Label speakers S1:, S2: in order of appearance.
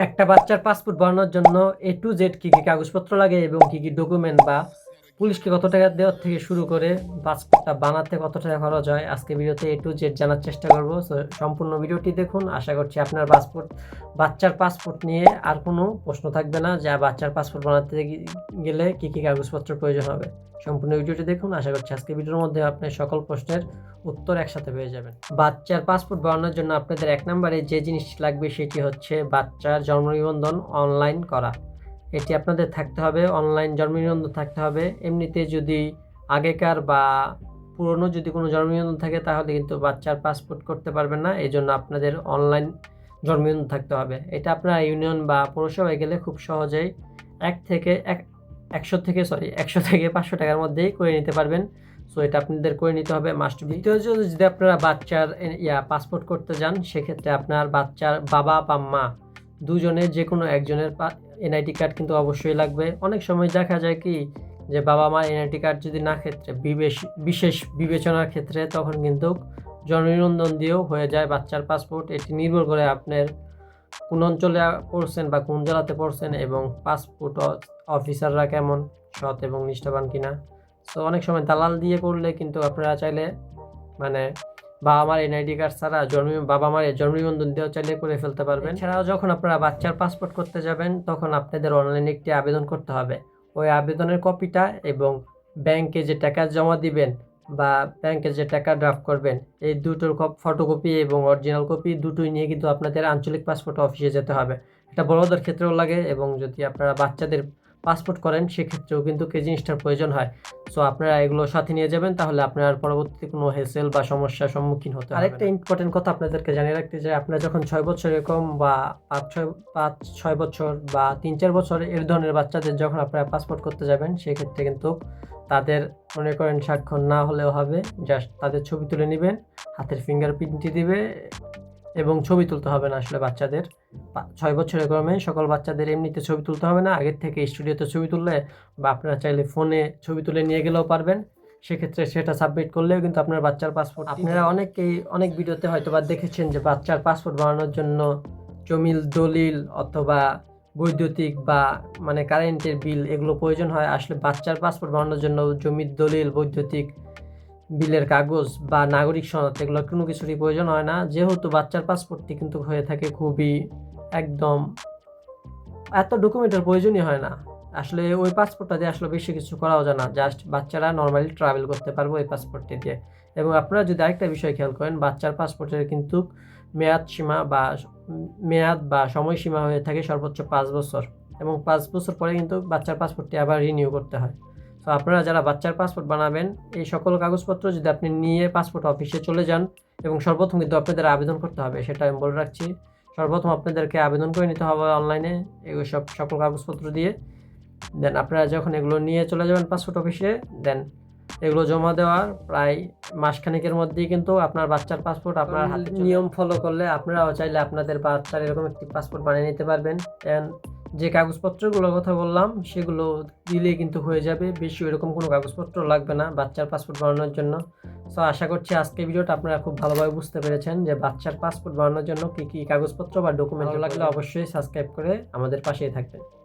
S1: একটা বাচ্চার পাসপোর্ট বানানোর জন্য এ টু জেড কী কী কাগজপত্র লাগে এবং কী কী ডকুমেন্ট বা পুলিশকে কত টাকা দেওয়ার থেকে শুরু করে পাসপোর্টটা বানাতে কত টাকা খরচ হয়, আজকে ভিডিওতে এ টু জেড জানার চেষ্টা করব। সম্পূর্ণ ভিডিওটি দেখুন, আশা করছি আপনার পাসপোর্ট, বাচ্চার পাসপোর্ট নিয়ে আর কোনো প্রশ্ন থাকবে না, যা বাচ্চার পাসপোর্ট বানাতে গেলে কী কী কাগজপত্র প্রয়োজন হবে। সম্পূর্ণ ভিডিওটি দেখুন, আশা করছি আজকে ভিডিওর মধ্যে আপনি সকল প্রশ্নের উত্তর একসাথে পেয়ে যাবেন। বাচ্চার পাসপোর্ট বানানোর জন্য আপনাদের এক নম্বরে যে জিনিসটি লাগবে সেটি হচ্ছে বাচ্চার জন্ম নিবন্ধন অনলাইন করা। এটি আপনাদের থাকতে হবে অনলাইন জন্ম নিবন্ধন থাকতে হবে। এমনিতে যদি আগেকার বা পুরনো যদি কোনো জন্ম নিবন্ধন থাকে, তাহলে কিন্তু বাচ্চার পাসপোর্ট করতে পারবেন না। এই জন্য আপনাদের অনলাইন জন্ম নিবন্ধন থাকতে হবে। এটা আপনারা ইউনিয়ন বা পৌরসভায় গেলে খুব সহজেই এক থেকে এক, একশো থেকে সরি একশো থেকে পাঁচশো টাকার মধ্যেই করে নিতে পারবেন। সো এটা আপনাদের করে নিতে হবে মাস্ট বি যদি আপনারা বাচ্চার, ইয়া পাসপোর্ট করতে যান, সেক্ষেত্রে আপনার বাচ্চার বাবা বা মা দুজনের যে কোনো একজনের এনআইডি কার্ড কিন্তু অবশ্যই লাগবে। অনেক সময় দেখা যায় কি যে বাবা মার এনআইডি কার্ড যদি না ক্ষেত্রে বিশেষ বিবেচনার ক্ষেত্রে তখন কিন্তু জননিবন্ধন দিয়েও হয়ে যায় বাচ্চার পাসপোর্ট এটি নির্ভর করে আপনার কোন অঞ্চলে পড়ছেন বা কোন জেলাতে পড়ছেন এবং পাসপোর্ট অফিসাররা কেমন, সৎ এবং নিষ্ঠাবান কিনা। তো অনেক সময় দালাল দিয়ে করলে কিন্তু আপনারা চাইলে মানে বাবা মার এনআইডি কার্ড ছাড়া জন্ম, বাবা মার জন্ম নিবন্ধন দিয়েও চাইলে করে ফেলতে পারবেন। এছাড়াও যখন আপনারা বাচ্চার পাসপোর্ট করতে যাবেন, তখন আপনাদের অনলাইনে একটি আবেদন করতে হবে। ওই আবেদনের কপিটা এবং ব্যাংকে যে টাকা জমা দিবেন বা ব্যাংকে যে টাকা ড্রাফট করবেন, এই দুটোর ফটোকপি এবং অরিজিনাল কপি দুটোই নিয়ে কিন্তু আপনাদের আঞ্চলিক পাসপোর্ট অফিসে যেতে হবে। এটা বড়দের ক্ষেত্রেও লাগে এবং যদি আপনারা বাচ্চাদের পাসপোর্ট করেন সেক্ষেত্রেও কিন্তু এই জিনিসটার প্রয়োজন হয়। সো আপনারা এগুলো সাথে নিয়ে যাবেন তাহলে আপনার পরবর্তীতে কোনো হেসেল বা সমস্যার সম্মুখীন হতে আরেকটা ইম্পর্টেন্ট কথা আপনাদেরকে জানিয়ে রাখতে চাই আপনারা যখন ছয় বছর এরকম বা পাঁচ ছয় পাঁচ ছয় বছর বা তিন চার বছর এর ধরনের বাচ্চাদের যখন আপনারা পাসপোর্ট করতে যাবেন সেক্ষেত্রে কিন্তু তাদের মনে করেন স্বাক্ষর না হলেও হবে জাস্ট তাদের ছবি তুলে নেবেন হাতের ফিঙ্গার ফিঙ্গারপ্রিন্টটি দিবে এবং ছবি তুলতে হবে না আসলে বাচ্চাদের। ছয় বছরের ক্রমে সকল বাচ্চাদের এমনিতে ছবি তুলতে হবে না। আগের থেকে স্টুডিওতে ছবি তুললে বা আপনারা চাইলে ফোনে ছবি তুলে নিয়ে গেলেও পারবেন। সেক্ষেত্রে সেটা সাবমিট করলেও কিন্তু আপনার বাচ্চার পাসপোর্ট আপনারা অনেকেই অনেক ভিডিওতে হয়তো বা দেখেছেন যে বাচ্চার পাসপোর্ট বানানোর জন্য জমিল দলিল অথবা বৈদ্যুতিক বা মানে কারেন্টের বিল এগুলো প্রয়োজন হয়। আসলে বাচ্চার পাসপোর্ট বানানোর জন্য জমির দলিল বৈদ্যুতিক বিলের কাগজ বা নাগরিক সনদ এগুলো কোনো কিছুরই প্রয়োজন হয় না। যেহেতু বাচ্চার পাসপোর্টটি কিন্তু হয়ে থাকে খুবই একদম এত ডকুমেন্টের প্রয়োজনই হয় না। আসলে ওই পাসপোর্টটা দিয়ে আসলে বেশি কিছু করাও যায় না। জাস্ট বাচ্চারা নর্মালি ট্রাভেল করতে পারব ওই পাসপোর্টটি দিয়ে। এবং আপনারা যদি আরেকটা বিষয় খেয়াল করেন, বাচ্চার পাসপোর্টের কিন্তু মেয়াদ সীমা বা মেয়াদ বা সময়সীমা হয়ে থাকে সর্বোচ্চ পাঁচ বছর। এবং পাঁচ বছর পরে কিন্তু বাচ্চার পাসপোর্টটি আবার রিনিউ করতে হয়। তো আপনারা যারা বাচ্চার পাসপোর্ট বানাবেন এই সকল কাগজপত্র যদি আপনি নিয়ে পাসপোর্ট অফিসে চলে যান এবং সর্বপ্রথম কিন্তু আপনাদের আবেদন করতে হবে সেটা আমি বলে রাখছি। সর্বপ্রথম আপনাদেরকে আবেদন করে নিতে হবে অনলাইনে এগুলো সব সকল কাগজপত্র দিয়ে। দেন আপনারা যখন এগুলো নিয়ে চলে যাবেন পাসপোর্ট অফিসে দেন এগুলো জমা দেওয়ার প্রায় মাসখানেকের মধ্যেই কিন্তু আপনার বাচ্চার পাসপোর্ট আপনার হাতে নিয়ম ফলো করলে আপনারাও চাইলে আপনাদের বাচ্চার এরকম একটি পাসপোর্ট বানিয়ে নিতে পারবেন। দেন যে কাগজপত্রগুলোর কথা বললাম সেগুলো দিলে কিন্তু হয়ে যাবে। বেশি এরকম কোনো কাগজপত্র লাগবে না বাচ্চার পাসপোর্ট বানানোর জন্য। সো আশা করছি আজকে ভিডিওটা আপনারা খুব ভালোভাবে বুঝতে পেরেছেন যে বাচ্চার পাসপোর্ট বানানোর জন্য কী কী কাগজপত্র বা ডকুমেন্ট লাগলে। অবশ্যই সাবস্ক্রাইব করে আমাদের পাশেই থাকবেন।